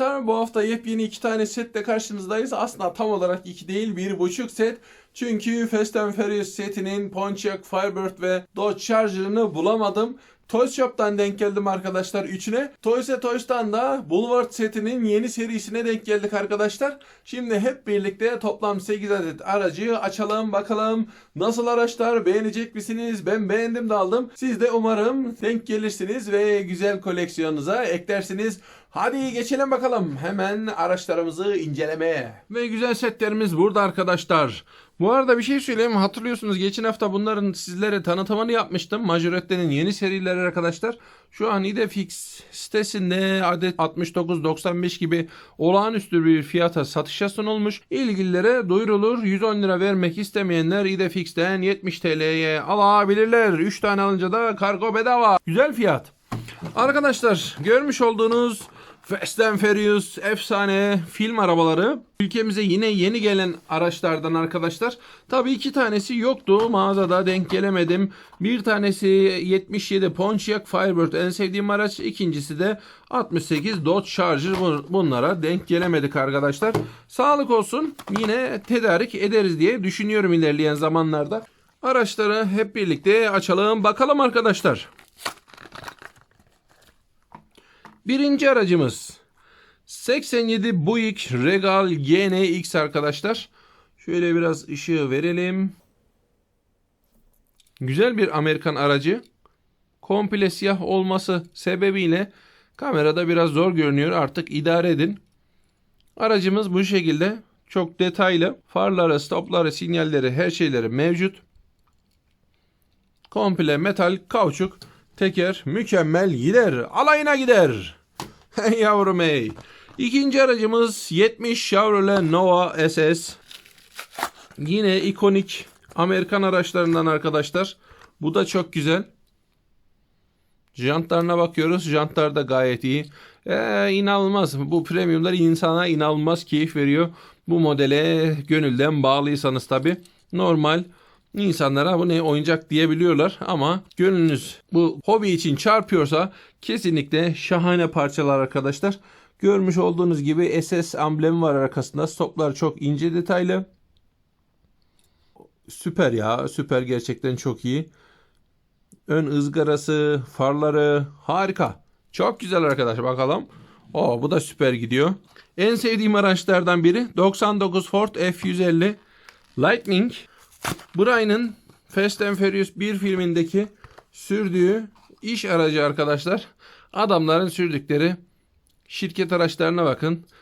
arkadaşlar. Bu hafta yepyeni iki tane setle karşınızdayız. Aslında tam olarak iki değil bir buçuk set. Çünkü Fast and Furious setinin Pontiac Firebird ve Dodge Charger'ını bulamadım. Toys Shop'tan denk geldim arkadaşlar üçüne. Toys'e Toys'tan da Boulevard setinin yeni serisine denk geldik arkadaşlar. Şimdi hep birlikte toplam 8 adet aracı açalım bakalım. Nasıl araçlar beğenecek misiniz? Ben beğendim de aldım. Siz de umarım denk gelirsiniz ve güzel koleksiyonunuza eklersiniz. Hadi geçelim bakalım hemen araçlarımızı incelemeye. Ve güzel setlerimiz burada arkadaşlar. Bu arada bir şey söyleyeyim hatırlıyorsunuz geçen hafta bunların sizlere tanıtımını yapmıştım. Majorette'nin yeni serileri arkadaşlar. Şu an İdefix sitesinde adet 69.95 gibi olağanüstü bir fiyata satışa sunulmuş. İlgililere duyurulur. 110 lira vermek istemeyenler İdefix'ten 70 TL'ye alabilirler. 3 tane alınca da kargo bedava. Güzel fiyat. Arkadaşlar görmüş olduğunuz Fast and Furious efsane film arabaları. Ülkemize yine yeni gelen araçlardan arkadaşlar. Tabii iki tanesi yoktu mağazada denk gelemedim. Bir tanesi 77 Pontiac Firebird en sevdiğim araç. İkincisi de 68 Dodge Charger. Bu- Bunlara denk gelemedik arkadaşlar. Sağlık olsun yine tedarik ederiz diye düşünüyorum ilerleyen zamanlarda. Araçları hep birlikte açalım bakalım arkadaşlar. Birinci aracımız 87 Buick Regal GNX arkadaşlar. Şöyle biraz ışığı verelim. Güzel bir Amerikan aracı. Komple siyah olması sebebiyle kamerada biraz zor görünüyor. Artık idare edin. Aracımız bu şekilde. Çok detaylı. Farları, stopları, sinyalleri, her şeyleri mevcut. Komple metal, kauçuk, teker mükemmel gider. Alayına gider. Yavrum hey. İkinci aracımız 70 Chevrolet Nova SS. Yine ikonik Amerikan araçlarından arkadaşlar. Bu da çok güzel. Jantlarına bakıyoruz. Jantlar da gayet iyi. Ee, inanılmaz. Bu premiumlar insana inanılmaz keyif veriyor. Bu modele gönülden bağlıysanız tabi. Normal insanlara bu ne oyuncak diyebiliyorlar ama gönlünüz bu hobi için çarpıyorsa kesinlikle şahane parçalar arkadaşlar. Görmüş olduğunuz gibi SS amblemi var arkasında. Stoplar çok ince detaylı. Süper ya süper gerçekten çok iyi. Ön ızgarası, farları harika. Çok güzel arkadaşlar bakalım. O bu da süper gidiyor. En sevdiğim araçlardan biri 99 Ford F150 Lightning. Brian'ın Fast and Furious 1 filmindeki sürdüğü iş aracı arkadaşlar. Adamların sürdükleri şirket araçlarına bakın.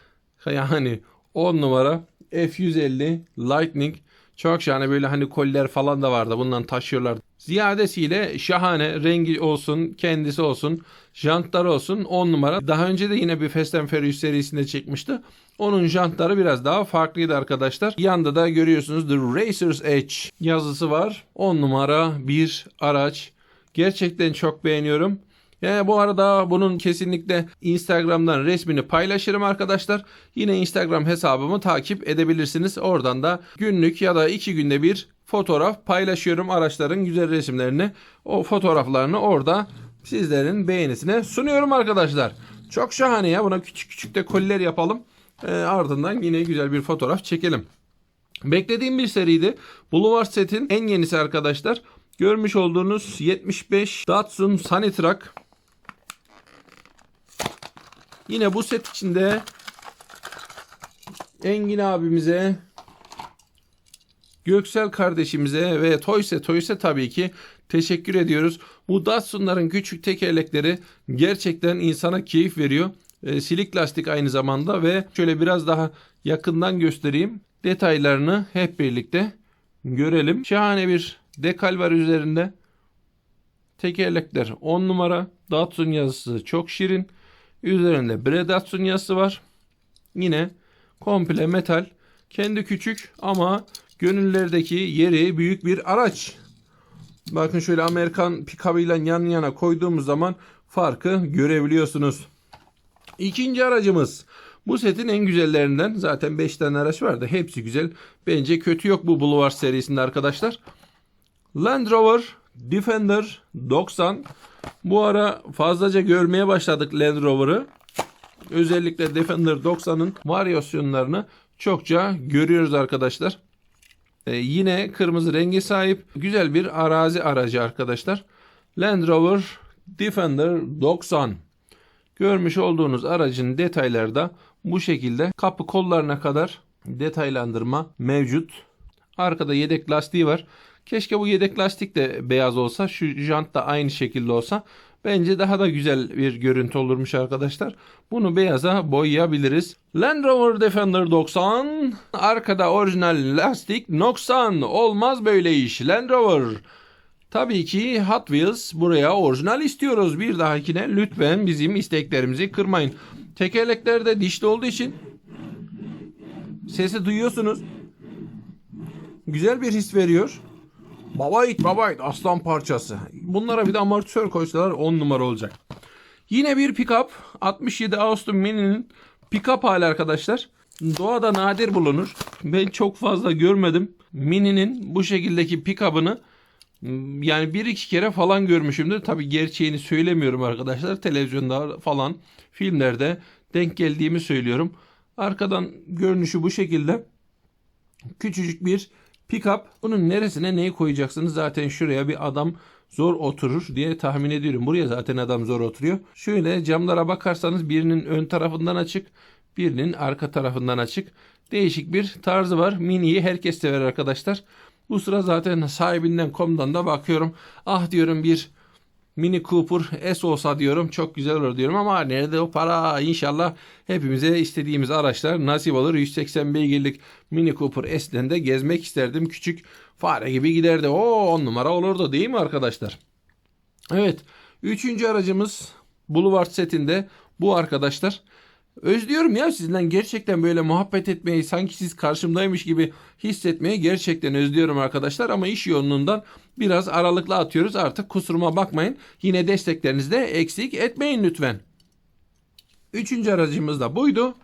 Yani 10 numara F150 Lightning çok şahane böyle hani koller falan da vardı. Bundan taşıyorlar. Ziyadesiyle şahane rengi olsun, kendisi olsun, jantları olsun 10 numara. Daha önce de yine bir Fast and Furious serisinde çekmişti. Onun jantları biraz daha farklıydı arkadaşlar. Yanda da görüyorsunuz The Racer's Edge yazısı var. 10 numara bir araç. Gerçekten çok beğeniyorum. Yani bu arada bunun kesinlikle Instagram'dan resmini paylaşırım arkadaşlar. Yine Instagram hesabımı takip edebilirsiniz. Oradan da günlük ya da iki günde bir fotoğraf paylaşıyorum araçların güzel resimlerini. O fotoğraflarını orada sizlerin beğenisine sunuyorum arkadaşlar. Çok şahane ya. Buna küçük küçük de koliler yapalım. Ee, ardından yine güzel bir fotoğraf çekelim. Beklediğim bir seriydi. Boulevard Set'in en yenisi arkadaşlar. Görmüş olduğunuz 75 Datsun Sanitrack. Yine bu set içinde Engin abimize Göksel kardeşimize ve Toyse Toyse tabii ki teşekkür ediyoruz. Bu Datsun'ların küçük tekerlekleri gerçekten insana keyif veriyor. E, silik lastik aynı zamanda ve şöyle biraz daha yakından göstereyim. Detaylarını hep birlikte görelim. Şahane bir dekal var üzerinde. Tekerlekler 10 numara. Datsun yazısı çok şirin. Üzerinde Bre Datsun yazısı var. Yine komple metal. Kendi küçük ama gönüllerdeki yeri büyük bir araç. Bakın şöyle Amerikan pikabıyla yan yana koyduğumuz zaman farkı görebiliyorsunuz. İkinci aracımız. Bu setin en güzellerinden. Zaten 5 tane araç vardı. Hepsi güzel. Bence kötü yok bu Boulevard serisinde arkadaşlar. Land Rover Defender 90. Bu ara fazlaca görmeye başladık Land Rover'ı. Özellikle Defender 90'ın varyasyonlarını çokça görüyoruz arkadaşlar. Ee, yine kırmızı rengi sahip güzel bir arazi aracı arkadaşlar. Land Rover Defender 90. Görmüş olduğunuz aracın detayları da bu şekilde kapı kollarına kadar detaylandırma mevcut. Arkada yedek lastiği var. Keşke bu yedek lastik de beyaz olsa. Şu jant da aynı şekilde olsa. Bence daha da güzel bir görüntü olurmuş arkadaşlar. Bunu beyaza boyayabiliriz. Land Rover Defender 90. Arkada orijinal lastik 90. Olmaz böyle iş. Land Rover. Tabii ki Hot Wheels buraya orijinal istiyoruz. Bir dahakine lütfen bizim isteklerimizi kırmayın. Tekerlekler de dişli olduğu için sesi duyuyorsunuz. Güzel bir his veriyor. Baba it baba it aslan parçası. Bunlara bir de amortisör koysalar 10 numara olacak. Yine bir pick-up 67 Austin Mini'nin pick-up hali arkadaşlar. Doğada nadir bulunur. Ben çok fazla görmedim. Mini'nin bu şekildeki pick-up'ını Hmm, yani bir iki kere falan görmüşümdür. Tabi gerçeğini söylemiyorum arkadaşlar. Televizyonda falan filmlerde denk geldiğimi söylüyorum. Arkadan görünüşü bu şekilde. Küçücük bir pick-up. Bunun neresine neyi koyacaksınız? Zaten şuraya bir adam zor oturur diye tahmin ediyorum. Buraya zaten adam zor oturuyor. Şöyle camlara bakarsanız birinin ön tarafından açık, birinin arka tarafından açık. Değişik bir tarzı var. Mini'yi herkes sever arkadaşlar. Bu sıra zaten sahibinden komdan da bakıyorum. Ah diyorum bir Mini Cooper S olsa diyorum çok güzel olur diyorum ama nerede o para inşallah hepimize istediğimiz araçlar nasip olur. 180 beygirlik Mini Cooper S'den de gezmek isterdim. Küçük fare gibi giderdi. O 10 numara olurdu değil mi arkadaşlar? Evet. Üçüncü aracımız Boulevard setinde bu arkadaşlar. Özlüyorum ya sizden gerçekten böyle muhabbet etmeyi sanki siz karşımdaymış gibi hissetmeyi gerçekten özlüyorum arkadaşlar ama iş yoğunluğundan biraz aralıklı atıyoruz artık kusuruma bakmayın yine desteklerinizi de eksik etmeyin lütfen. Üçüncü aracımız da buydu.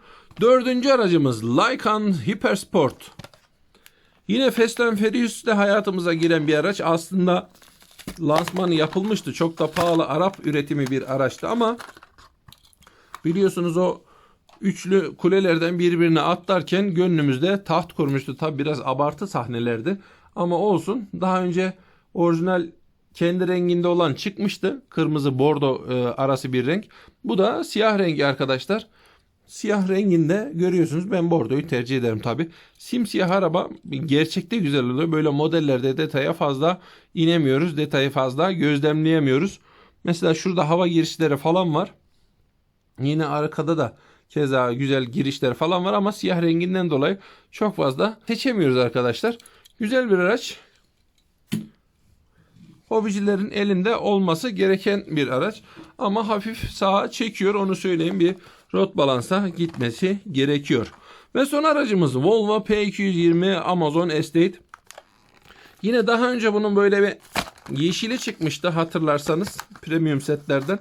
Dördüncü aracımız Lycan Hypersport. Yine Fast and Furious'te hayatımıza giren bir araç aslında lansmanı yapılmıştı çok da pahalı Arap üretimi bir araçtı ama biliyorsunuz o üçlü kulelerden birbirine atlarken gönlümüzde taht kurmuştu. Tabi biraz abartı sahnelerdi ama olsun. Daha önce orijinal kendi renginde olan çıkmıştı. Kırmızı bordo e, arası bir renk. Bu da siyah rengi arkadaşlar. Siyah renginde görüyorsunuz. Ben bordoyu tercih ederim tabi. Simsiyah araba gerçekte güzel oluyor. Böyle modellerde detaya fazla inemiyoruz. Detayı fazla gözlemleyemiyoruz. Mesela şurada hava girişleri falan var. Yine arkada da Keza güzel girişler falan var ama siyah renginden dolayı çok fazla seçemiyoruz arkadaşlar. Güzel bir araç. Hobicilerin elinde olması gereken bir araç. Ama hafif sağa çekiyor onu söyleyeyim bir rot balansa gitmesi gerekiyor. Ve son aracımız Volvo P220 Amazon Estate. Yine daha önce bunun böyle bir yeşili çıkmıştı hatırlarsanız premium setlerden.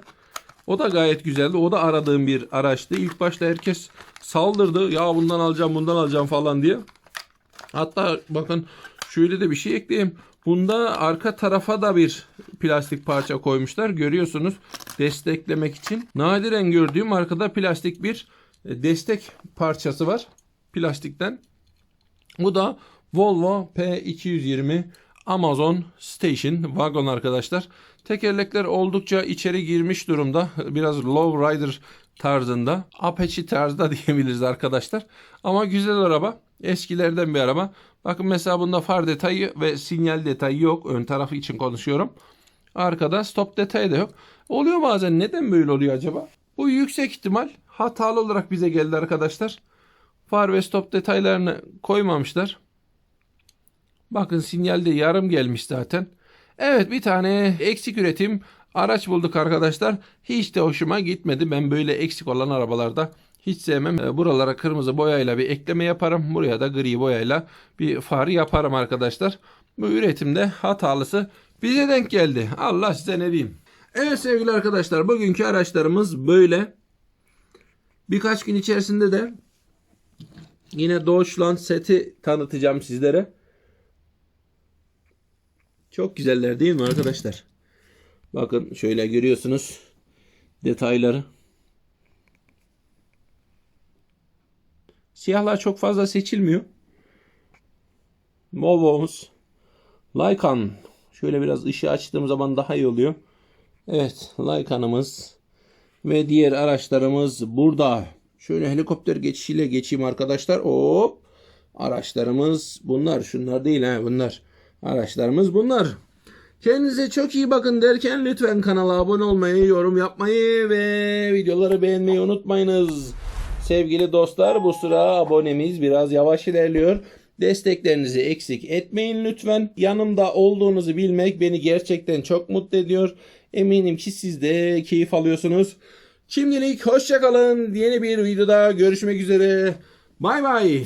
O da gayet güzeldi. O da aradığım bir araçtı. İlk başta herkes saldırdı. Ya bundan alacağım bundan alacağım falan diye. Hatta bakın şöyle de bir şey ekleyeyim. Bunda arka tarafa da bir plastik parça koymuşlar. Görüyorsunuz desteklemek için. Nadiren gördüğüm arkada plastik bir e, destek parçası var. Plastikten. Bu da Volvo P220 Amazon Station wagon arkadaşlar. Tekerlekler oldukça içeri girmiş durumda. Biraz low rider tarzında. Apache tarzda diyebiliriz arkadaşlar. Ama güzel araba. Eskilerden bir araba. Bakın mesela bunda far detayı ve sinyal detayı yok. Ön tarafı için konuşuyorum. Arkada stop detayı da yok. Oluyor bazen. Neden böyle oluyor acaba? Bu yüksek ihtimal hatalı olarak bize geldi arkadaşlar. Far ve stop detaylarını koymamışlar. Bakın sinyalde yarım gelmiş zaten. Evet bir tane eksik üretim araç bulduk arkadaşlar. Hiç de hoşuma gitmedi. Ben böyle eksik olan arabalarda hiç sevmem. Ee, buralara kırmızı boyayla bir ekleme yaparım. Buraya da gri boyayla bir far yaparım arkadaşlar. Bu üretimde hatalısı bize denk geldi. Allah size ne diyeyim. Evet sevgili arkadaşlar bugünkü araçlarımız böyle. Birkaç gün içerisinde de yine Deutschland seti tanıtacağım sizlere. Çok güzeller değil mi arkadaşlar? Bakın şöyle görüyorsunuz detayları. Siyahlar çok fazla seçilmiyor. Movos. Lycan. Şöyle biraz ışığı açtığım zaman daha iyi oluyor. Evet Lycan'ımız ve diğer araçlarımız burada. Şöyle helikopter geçişiyle geçeyim arkadaşlar. Hop. Araçlarımız bunlar. Şunlar değil ha bunlar. Araçlarımız bunlar. Kendinize çok iyi bakın derken lütfen kanala abone olmayı, yorum yapmayı ve videoları beğenmeyi unutmayınız. Sevgili dostlar bu sıra abonemiz biraz yavaş ilerliyor. Desteklerinizi eksik etmeyin lütfen. Yanımda olduğunuzu bilmek beni gerçekten çok mutlu ediyor. Eminim ki siz de keyif alıyorsunuz. Şimdilik hoşçakalın. Yeni bir videoda görüşmek üzere. Bay bay.